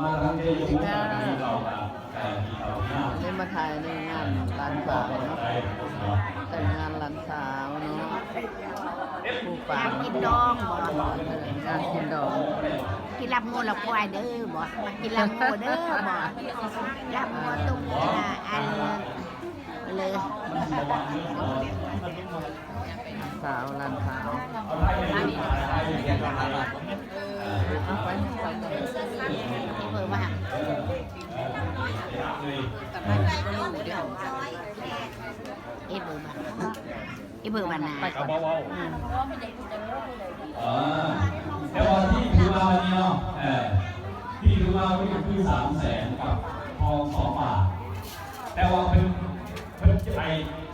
มาทั้งเทยุทธ์ที่เราแต่ที่เราหน้านี่มาถ่ายในงานร้านสาวเนาะแต่งงานร้านสาวเนาะผู้ฟังกินดองบ่งานกินดอกกินลำงูละควายเด้อบ่มากินลำงูเด้อบ่ลำงูตุ้มอันเลยสาวร้านสาวเอาไปไป ที่เบอร์ว่า อีเบอร์บ้านอีเบอร์บ้านนาไปก่อนอืมอ่าแต่ว่าที่ถือมาวันนี้เนาะเออที่ถือมาก็คือสามแสนกับทองสองบาทแต่ว่าเพิ่นเพิ่นไป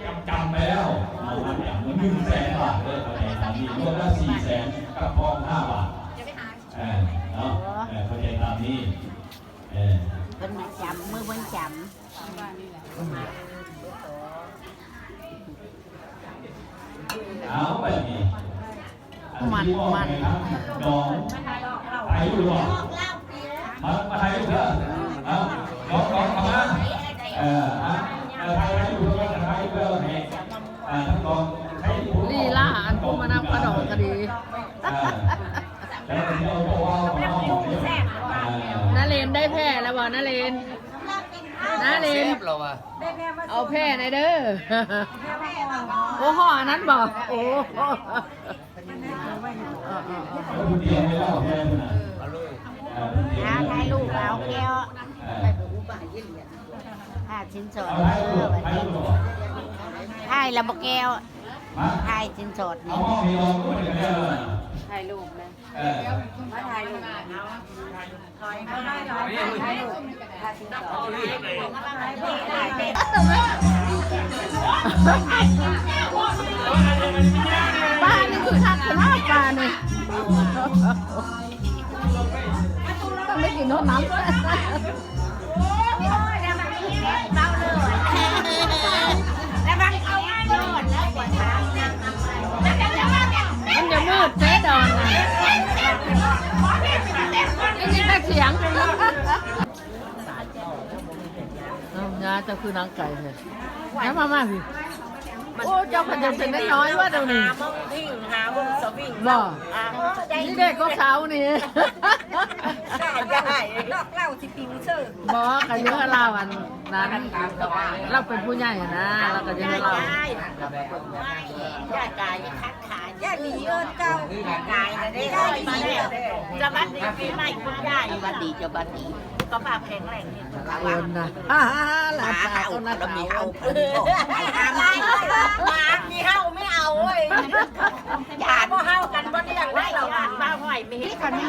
จำจำไปแล้วเอามาอย่างหนึ่งแสนบาทเลยตอนนี้ตอนนี้รวมแล้วสี่แสนกับทองห้าบาทเออเนาะเออเข้าใจตามนี้เออ เพิ่นมาจำมือเพิ่นจเอาไปนี่อันที่บอกไงครับน้องไปอยู่หรอมามาไทยอยู่เถอะเอาน้องน้องเข้ามาเอออะเออไทยไทยอยู่เพื่อนไทยอยู่เพื่อนให้อ่าทั้งกองให้ผู้ลีลาอันผู้มานำกระดอกก็ดีอ่าแล้วก็ที่เราบอกว่าเราบอกเนี่ยอ่านาเลนได้แพ้แล้วบ่นาเลน นาเลนเอาแพ้ในอยเด้อโอ้ห่ออันนั้นบ่โอ้แล้วคุณเตรียมไว้แล้วแค่นั้นน่ะอ่าคุณเตรียมำไว้หาแล้วถ่ายรูปเอาแก้วอ่าค่าสินสอดเอาเด้ให้ลูอกบัดให้นี้ลูกถ่ายแล้วบ่แก้วมาถ่ายสินสอดเอานี่ห้องนี้ลองดูหน่อยก็ได้เลยถ่ายรูปนะ เออมาถ่ายรูปป้านี่คือทักขนาดป้านี่ต้องได้กินโน้ตน้ำ เอายาเจ้าคือนางไก่เลยแล้วมามาสิโอ้เจ้าพันจะเป็นน้อยๆว่าเดี๋ยวนี้มองวิ่งหามุมสวิงบ่อ่านี่เด็กก็เขานี่ได้ได้ลอกเล่าที่ปิวเชอร์บอกกันเยอะเราอันนั้นเราเป็นผู้ใหญ่อะนะเราก็เยได้อะเราได้ได้กายคัดขาย่าดีเอิญเก่ากายนะได้ได้มาแล้วจะบัดดีปีใหม่คุณยายบัดดีจะบัดดี ก็ปากแข็งแรงนี่เอินนะฮ่าฮ่าหลานสาวคนนั้นแล้วมีสาวเอาหมามีเฮาไม่เอาเว้ยอย่าก็เฮากันบ่ได้อย่างไรเราบ้าห้อยไม่เห็นกันนี่